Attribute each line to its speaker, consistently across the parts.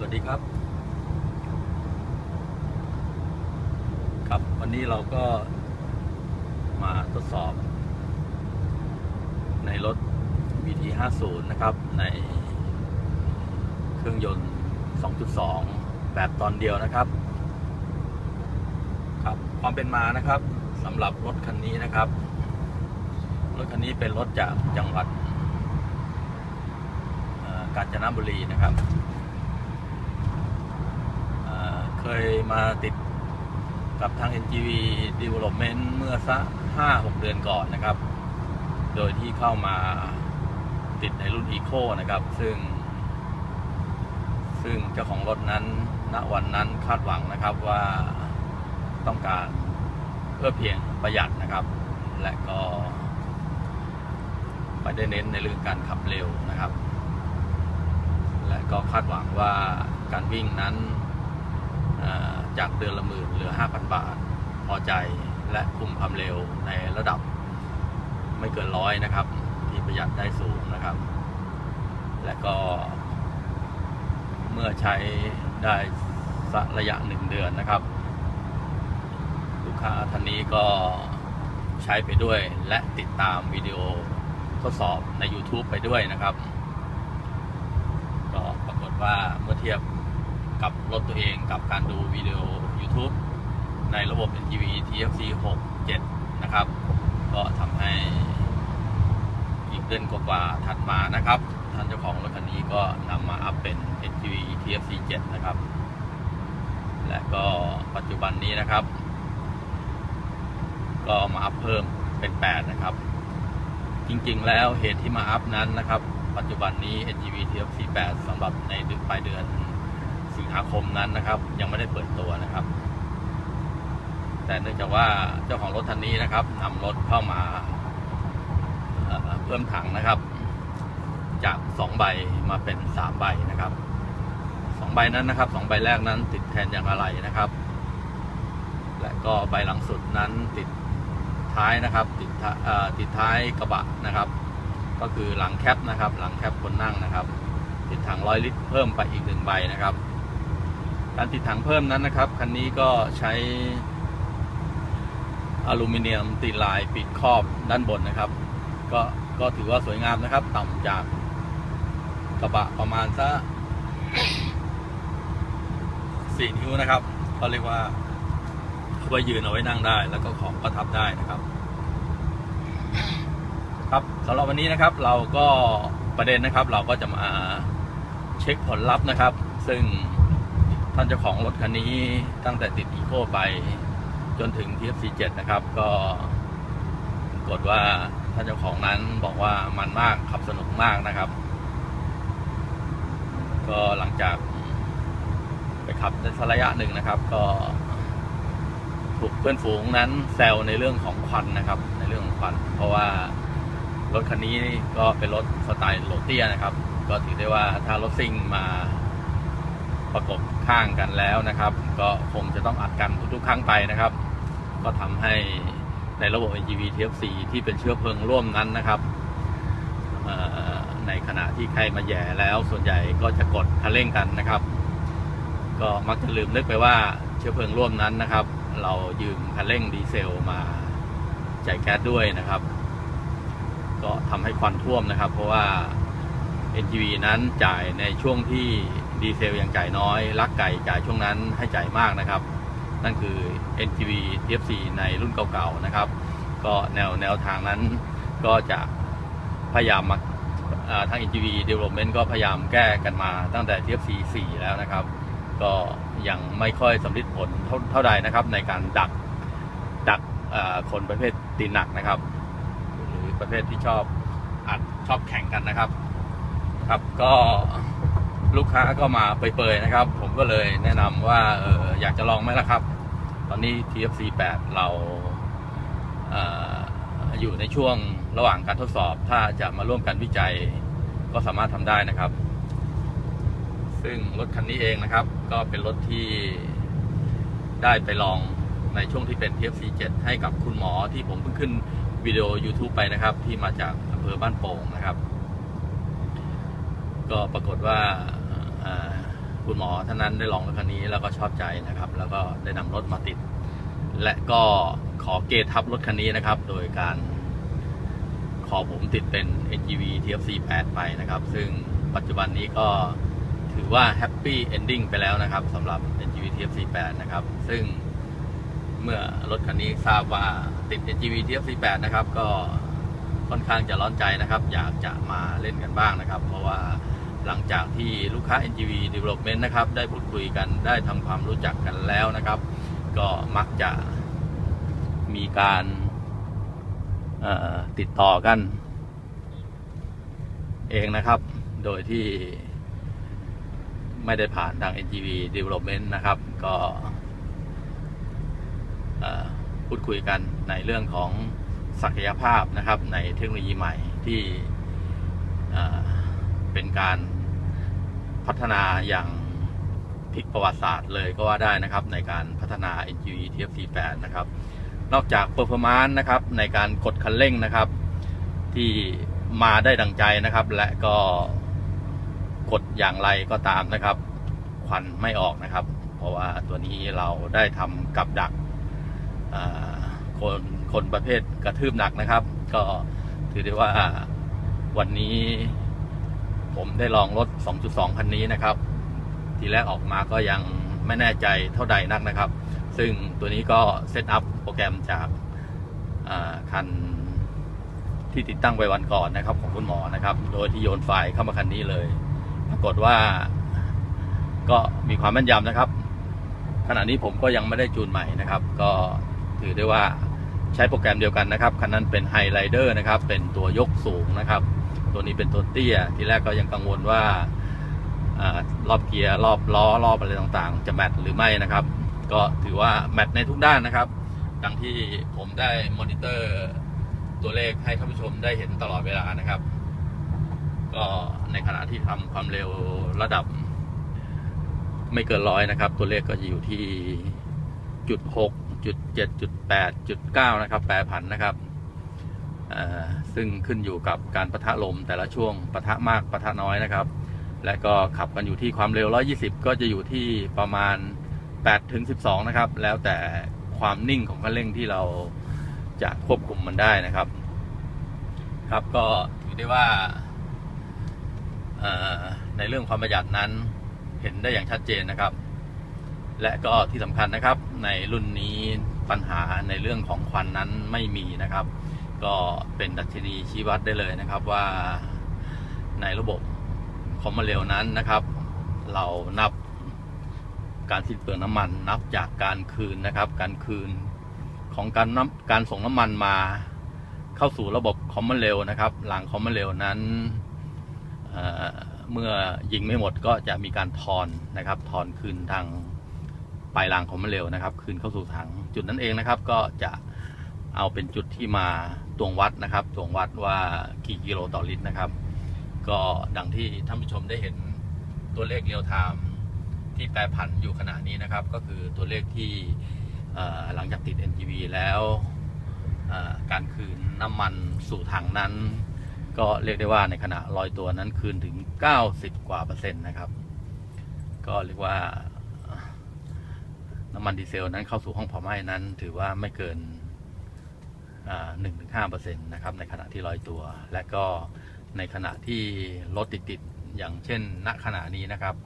Speaker 1: สวัสดีครับ ครับวันนี้เราก็มาทดสอบ ในรถ BT 50 นะครับ ในเครื่องยนต์ 2.2 แบบตอนเดียวนะครับ ครับความเป็นมานะครับสำหรับรถคันนี้นะครับ รถคันนี้เป็นรถจากจังหวัดกาญจนบุรีนะครับ เคยมาติดกับทาง NGV Development เมื่อสัก5-6 เดือนก่อนนะครับ โดยที่เข้ามาติดในรุ่น Eco นะครับ ซึ่ง ซึ่งเจ้าของรถนั้น ณ วันนั้นคาดหวังนะครับว่าต้องการเพื่อเพียงประหยัดนะครับ และก็ไม่ได้เน้นในเรื่องการขับเร็วนะครับ และก็คาดหวังว่าการวิ่งนั้น จากเดือนละหมื่นเหลือ 5,000 บาท พอใจและคุมความเร็วในระดับไม่เกินร้อยนะครับ ที่ประหยัดได้สูงนะครับ และก็ เมื่อใช้ได้สักระยะหนึ่งเดือนนะครับ ลูกค้าท่านนี้ก็ใช้ไปด้วยและติดตามวิดีโอทดสอบใน YouTube ไปด้วยนะครับ ก็ปรากฏว่าเมื่อเทียบ กับรถตัวเองกับการดูวิดีโอ YouTube ในระบบ NGV TFC 6 7 นะครับ ก็ทำให้อีกเดือนกว่าถัดมานะครับ ท่านเจ้าของรถคันนี้ก็นำมาอัพเป็น NGV TFC 7 นะครับ และก็ปัจจุบันนี้นะครับ ก็มาอัพเพิ่มเป็น 8 นะครับ จริงๆ แล้วเหตุที่มาอัพนั้นนะครับ ปัจจุบันนี้ NGV TFC 8สำหรับในปลายเดือน สิงหาคมนั้นนะครับ ยังไม่ได้เปิดตัวนะครับ แต่เนื่องจากว่าเจ้าของรถทันนี้นะครับนำรถเข้ามาเพิ่มถังนะครับ จาก2ใบมาเป็น3ใบนะครับ2ใบนั้นนะครับ2ใบแรกนั้นติดแทนอย่างอะไหล่นะครับ และก็ใบหลังสุดนั้นติดท้ายนะครับ ติดติดท้ายกระบะนะครับ ก็คือหลังแคปนะครับ หลังแคปคนนั่งนะครับ ติดถังร้อยลิตรเพิ่มไปอีกหนึ่งใบนะครับ การติดถังเพิ่มนั้นนะครับคันนี้ก็ใช้อลูมิเนียมตีลายปิดครอบด้านบนนะครับ ก็ก็ถือว่าสวยงามนะครับ ต่ำจากกระบะประมาณสักสี่นิ้วนะครับก็เรียกว่าเอาไว้ยืนเอาไว้นั่งได้ แล้วก็ของก็ทับได้นะครับ ครับสำหรับวันนี้นะครับ เราก็ประเด็นนะครับ เราก็จะมาเช็คผลลัพธ์นะครับ ซึ่ง ท่านเจ้าของรถคันนี้ตั้งแต่ติดอีโคไปจนถึง TFC 7 นะครับ ก็ปรากฏว่าท่านเจ้าของนั้นบอกว่ามันมากขับสนุกมากนะครับ ก็หลังจากไปขับได้สักระยะหนึ่งนะครับ ก็ถูกเพื่อนฝูงนั้นแซวในเรื่องของควันนะครับ ในเรื่องของควัน เพราะว่ารถคันนี้ก็เป็นรถสไตล์โรเตียนะครับ ก็ถือได้ว่าถ้ารถซิ่งมาประกบ ข้างกันแล้วนะครับ ก็คงจะต้องอัดกันทุกครั้งไปนะครับ ก็ทำให้ในระบบ NGV TFC ที่เป็นเชื้อเพลิงร่วมนั้นนะครับในขณะที่ใครมาแย่แล้วส่วนใหญ่ก็จะกดคันเร่งกันนะครับ ก็มักจะลืมนึกไปว่าเชื้อเพลิงร่วมนั้นนะครับ เรายืมคันเร่งดีเซลมาจ่ายแก๊สด้วยนะครับ ก็ทำให้ควันท่วมนะครับ เพราะว่า NGV นั้นจ่ายในช่วงที่ ดีเซลยังจ่ายน้อยลักไก่จ่ายช่วงนั้นให้จ่ายมากนะครับ นั่นคือ NGV TFC ในรุ่นเก่าๆนะครับ ก็แนวแนวทางนั้นก็จะพยายามมาอ่าทาง NGV Development ก็พยายามแก้กันมาตั้งแต่ TFC 4 แล้วนะครับ ก็ยังไม่ค่อยสำลิดผลเท่าเท่าใดนะครับ ในการดักดักคนประเภทตีนหนักนะครับ หรือประเภทที่ชอบอัดชอบแข่งกันนะครับ ครับก็ ลูกค้าก็มาเปยๆนะครับ ผมก็เลยแนะนำว่าเอออยากจะลองไหมล่ะครับ ตอนนี้ TFC 8 เราเอออยู่ในช่วงระหว่างการทดสอบ ถ้าจะมาร่วมกันวิจัยก็สามารถทำได้นะครับ ซึ่งรถคันนี้เองนะครับ ก็เป็นรถที่ได้ไปลองในช่วงที่เป็น TFC 7 ให้กับคุณหมอที่ผมเพิ่งขึ้นวิดีโอ YouTube ไปนะครับ ที่มาจากอำเภอบ้านโป่งนะครับ ก็ปรากฏว่าคุณหมอท่านนั้นได้ลองรถคันนี้แล้วก็ชอบใจนะครับ แล้วก็ได้นำรถมาติด และก็ขอเกทับรถคันนี้นะครับ โดยการขอผมติดเป็น NGV TFC 8 ไปนะครับ ซึ่งปัจจุบันนี้ก็ถือว่าแฮปปี้เอนดิ้งไปแล้วนะครับสำหรับ NGV TFC 8 นะครับ ซึ่งเมื่อรถคันนี้ทราบว่าติด NGV TFC 8 นะครับ ก็ค่อนข้างจะร้อนใจนะครับ อยากจะมาเล่นกันบ้างนะครับ เพราะว่า หลังจากที่ลูกค้า NGV Development นะครับ ได้พูดคุยกันได้ทำความรู้จักกันแล้วนะครับ ก็มักจะมีการติดต่อกัน เองนะครับ โดยที่ไม่ได้ผ่านทาง NGV Development นะครับ ก็พูดคุยกันในเรื่องของศักยภาพนะครับในเทคโนโลยีใหม่ที่ การพัฒนาอย่างพลิกประวัติศาสตร์เลยก็ว่าได้นะครับ ในการพัฒนา NGV TFC 8 นะครับ นอกจาก performance นะครับ ในการกดคันเร่งนะครับ ที่มาได้ดังใจนะครับ และก็กดอย่างไรก็ตามนะครับ ควันไม่ออกนะครับ เพราะว่าตัวนี้เราได้ทำกับดักคนคนประเภทกระทืบหนักนะครับ ก็ถือได้ว่าวันนี้ ผมได้ลองรถ 2.2 คันนี้นะครับ ทีแรกออกมาก็ยังไม่แน่ใจเท่าใดนักนะครับ ซึ่งตัวนี้ก็เซตอัพโปรแกรมจากคันที่ติดตั้งไว้วันก่อนนะครับ ของคุณหมอนะครับ โดยที่โยนไฟล์เข้ามาคันนี้เลย ปรากฏว่าก็มีความแม่นยำนะครับ ขณะนี้ผมก็ยังไม่ได้จูนใหม่นะครับ ก็ถือได้ว่าใช้โปรแกรมเดียวกันนะครับ คันนั้นเป็นไฮไลเดอร์นะครับ เป็นตัวยกสูงนะครับ ตัวนี้เป็นตัวเตี้ย ทีแรกก็ยังกังวลว่าอรอบเกียร์รอบล้อรอบอะไรต่างๆ จะแมทหรือไม่นะครับ ก็ถือว่าแมทในทุกด้านนะครับ ดังที่ผมได้มอนิเตอร์ตัวเลขให้ท่านผู้ชมได้เห็นตลอดเวลานะครับ ก็ในขณะที่ทำความเร็วระดับ ไม่เกินร้อยนะครับ ตัวเลขก็จะอยู่ที่จุดหกจุดเจ็ดจุดแปดจุดเก้านะครับแปรผันนะครับ ซึ่งขึ้นอยู่กับการประทะลมแต่ละช่วงประทะมากประทะน้อยนะครับ และก็ขับกันอยู่ที่ความเร็ว 120 ก็จะอยู่ที่ประมาณ 8 ถึง 12 นะครับ แล้วแต่ความนิ่งของคันเร่งที่เราจะควบคุมมันได้นะครับ ครับก็ถือได้ว่าในเรื่องความประหยัดนั้นเห็นได้อย่างชัดเจนนะครับ และก็ที่สำคัญนะครับ ในรุ่นนี้ปัญหาในเรื่องของควันนั้นไม่มีนะครับ ก็เป็นดัชนีชี้วัดได้เลยนะครับว่าในระบบคอมมเร็วนั้นนะครับ เรานับการสิ้นเปลืองน้ำมันนับจากการคืนนะครับ การคืนของการน้ำการส่งน้ำมันมาเข้าสู่ระบบคอมมอนเร็วนะครับ หลังคอมมอนเร็วนั้นเเมื่อยิงไม่หมดก็จะมีการทอนนะครับทอนคืนทางปลายรางคอมมอนเร็วนะครับ คืนเข้าสู่ถังจุดนั้นเองนะครับ ก็จะ เอาเป็นจุดที่มาตวงวัดนะครับตวงวัดว่ากี่กิโลต่อลิตรนะครับ ก็ดังที่ท่านผู้ชมได้เห็นตัวเลขเรียลไทม์ที่แปรผันอยู่ขณะนี้นะครับ ก็คือตัวเลขที่หลังจากติด NGV แล้วการคืนน้ำมันสู่ถังนั้น ก็เรียกได้ว่าในขณะลอยตัวนั้นคืนถึง 90 กว่าเปอร์เซ็นต์นะครับ ก็เรียกว่าน้ำมันดีเซลนั้นเข้าสู่ห้องเผาไหม้นั้น ถือว่าไม่เกิน หนึ่งถึงห้าเปอร์เซ็นต์นะครับในขณะที่ลอยตัว และก็ในขณะที่รถติดๆอย่างเช่น ณขณะนี้นะครับ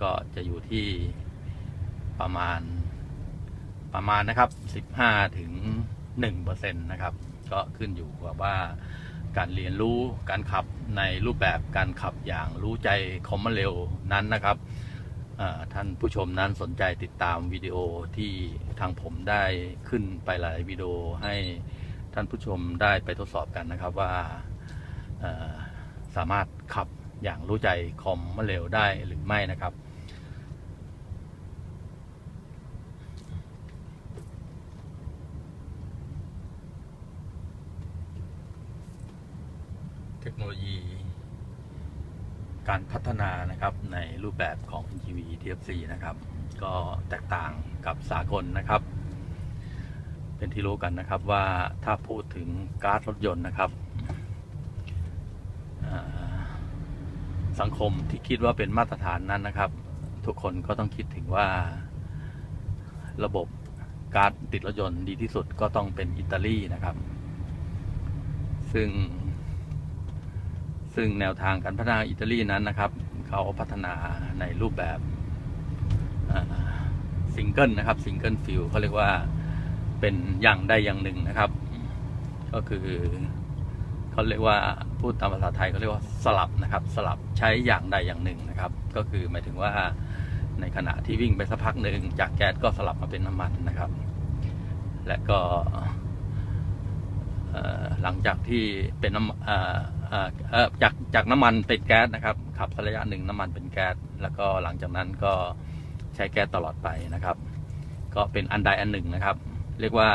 Speaker 1: ก็จะอยู่ที่ประมาณประมาณนะครับ 15ถึง1เปอร์เซ็นต์นะครับ ก็ขึ้นอยู่กับว่าการเรียนรู้การขับในรูปแบบการขับอย่างรู้ใจคอมมอนเร็วนั้นนะครับท่านผู้ชมนั้นสนใจติดตามวิดีโอที่ทางผมได้ขึ้นไปหลายวิดีโอให้ ท่านผู้ชมได้ไปทดสอบกันนะครับว่าสามารถขับอย่างรู้ใจคอมมาเร็วได้หรือไม่นะครับ เทคโนโลยี การพัฒนานะครับในรูปแบบของ NGV TFC นะครับ ก็แตกต่างกับสากลนะครับ เป็นที่รู้กันนะครับว่าถ้าพูดถึงการ์ดรถยนต์นะครับ สังคมที่คิดว่าเป็นมาตรฐานนั้นนะครับ ทุกคนก็ต้องคิดถึงว่าระบบการดติดรถยนต์ดีที่สุดก็ต้องเป็นอิตาลีนะครับ ซึ่ง ซึ่งแนวทางการพัฒนาอิตาลีนั้นนะครับ เขาพัฒนาในรูปแบบซิงเกิลนะครับซิงเกิลฟิลเขาเรียกว่า เป็นอย่างใดอย่างหนึ่งนะครับ ก็คือเขาเรียกว่าพูดตามภาษาไทยเขาเรียกว่าสลับนะครับ สลับใช้อย่างใดอย่างหนึ่งนะครับ ก็คือหมายถึงว่าในขณะที่วิ่งไปสักพักหนึ่งจากแก๊สก็สลับมาเป็นน้ำมันนะครับ และก็หลังจากที่เป็นน้ำจากจากน้ำมันเป็นแก๊สนะครับขับระยะหนึ่งน้ำมันเป็นแก๊สแล้วก็หลังจากนั้นก็ใช้แก๊สตลอดไปนะครับ ก็เป็นอันใดอันหนึ่งนะครับ เรียกว่า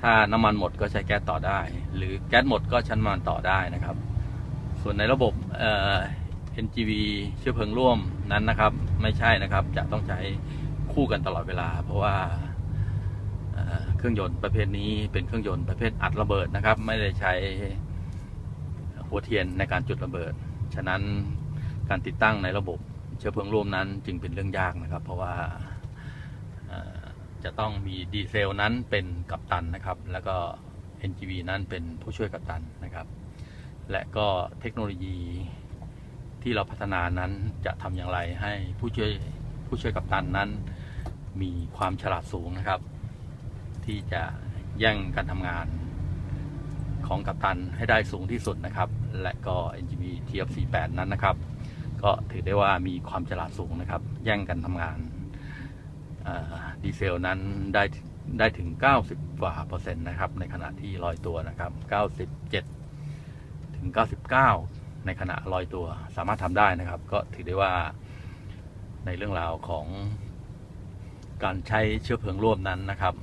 Speaker 1: ถ้าน้ำมันหมดก็ใช้แก๊สต่อได้ หรือแก๊สหมดก็ใช้น้ำมันต่อได้นะครับ ส่วนในระบบเอ่อ NGV เชื้อเพลิงร่วมนั้นนะครับ ไม่ใช่นะครับจะต้องใช้คู่กันตลอดเวลา เพราะว่าเเครื่องยนต์ประเภทนี้เป็นเครื่องยนต์ประเภทอัดระเบิดนะครับ ไม่ได้ใช้หัวเทียนในการจุดระเบิด ฉะนั้นการติดตั้งในระบบเชื้อเพลิงร่วมนั้นจึงเป็นเรื่องยากนะครับ เพราะว่า จะต้องมีดีเซลนั้นเป็นกัปตันนะครับ แล้วก็ NGV นั้นเป็นผู้ช่วยกัปตันนะครับ และก็เทคโนโลยีที่เราพัฒนานั้นจะทำอย่างไรให้ผู้ช่วยผู้ช่วยกัปตันนั้น มีความฉลาดสูงนะครับ ที่จะแย่งการทำงานของกัปตันให้ได้สูงที่สุดนะครับ และก็ NGV TF48 นั้นนะครับ ก็ถือได้ว่ามีความฉลาดสูงนะครับ แย่งกันทำงาน ดีเซลนั้นได้ได้ถึง 90 กว่าเปอร์เซ็นต์นะครับ ในขณะที่ลอยตัวนะครับ 97 ถึง 99 ในขณะลอยตัวสามารถทำได้นะครับ ก็ถือได้ว่าในเรื่องราวของการใช้เชื้อเพลิงร่วมนั้นนะครับ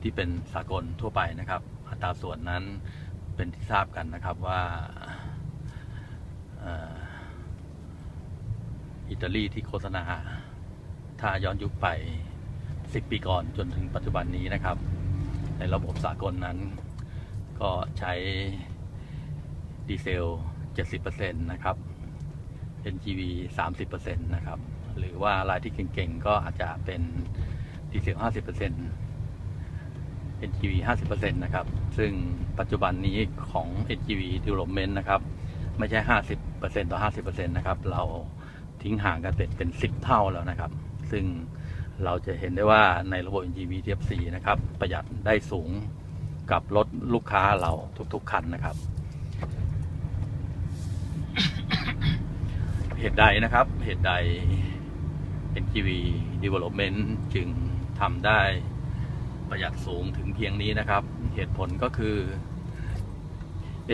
Speaker 1: ที่เป็นสากลทั่วไปนะครับ อัตราส่วนนั้นเป็นที่ทราบกันนะครับว่าอิตาลีที่โฆษณา ถ้าย้อนยุคไป 10 ปีก่อนจนถึงปัจจุบันนี้นะครับ ในระบบสากลนั้น ก็ใช้ดีเซล 70%นะครับ NGV 30%นะครับ หรือว่ารายที่เก่งๆ ก็อาจจะเป็นดีเซล 50% NGV 50%นะครับ ซึ่งปัจจุบันนี้ของ NGV Development นะครับ ไม่ใช่ 50%ต่อ 50%นะครับ เราทิ้งห่างกันเป็นเป็น 10 เท่าแล้วนะครับ ซึ่งเราจะเห็นได้ว่าในระบบ NGV TFC นะครับ ประหยัดได้สูงกับรถลูกค้าเราทุก ๆ คันนะครับ เหตุใดนะครับ เหตุใด NGV Development จึงทำได้ประหยัดสูงถึงเพียงนี้นะครับ เหตุผลก็คือ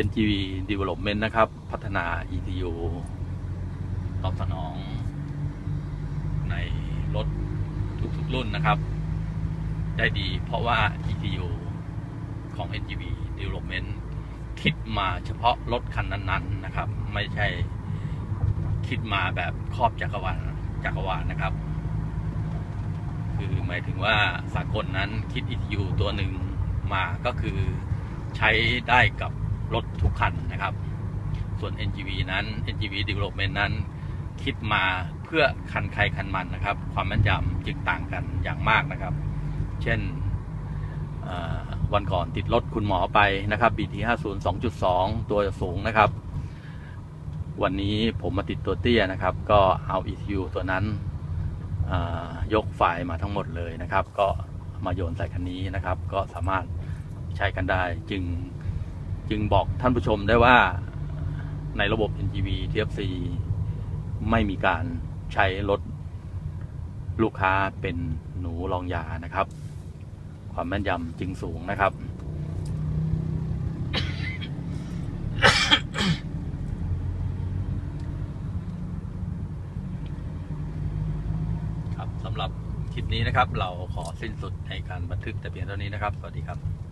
Speaker 1: NGV Development นะครับ พัฒนา ETU ตอบสนอง ในรถทุกๆรุ่ นะครับ ได้ดีเพราะว่า ETU ของ NGV Development คิดมาเฉพาะรถคันนั้น ๆนะครับ ไม่ใช่คิดมาแบบครอบจักรวาลจักรวาลนะครับ คือหมายถึงว่าสากลนั้นคิด ETU ตัวหนึ่งมาก็คือใช้ได้กับรถทุกคันนะครับ ส่วน NGV นั้น NGV Development นั้น คิดมาเพื่อคันใครคันมันนะครับ ความแม่นยำจึงต่างกันอย่างมากนะครับ เช่นวันก่อนติดรถคุณหมอไปนะครับ BT 50 2.2 ตัวสูงนะครับ วันนี้ผมมาติดตัวเตี้ยนะครับ ก็เอา ECU ตัวนั้นยกไฟล์มาทั้งหมดเลยนะครับ ก็มาโยนใส่คันนี้นะครับ ก็สามารถใช้กันได้จึงจึงบอกท่านผู้ชมได้ว่าในระบบ NGV TFC ไม่มีการใช้รถลูกค้าเป็นหนูรองยานะครับ ความแม่นยำจึงสูงนะครับ ครับสำหรับคลิปนี้นะครับ เราขอสิ้นสุดในการบันทึกแต่เพียงเท่านี้นะครับ สวัสดีครับ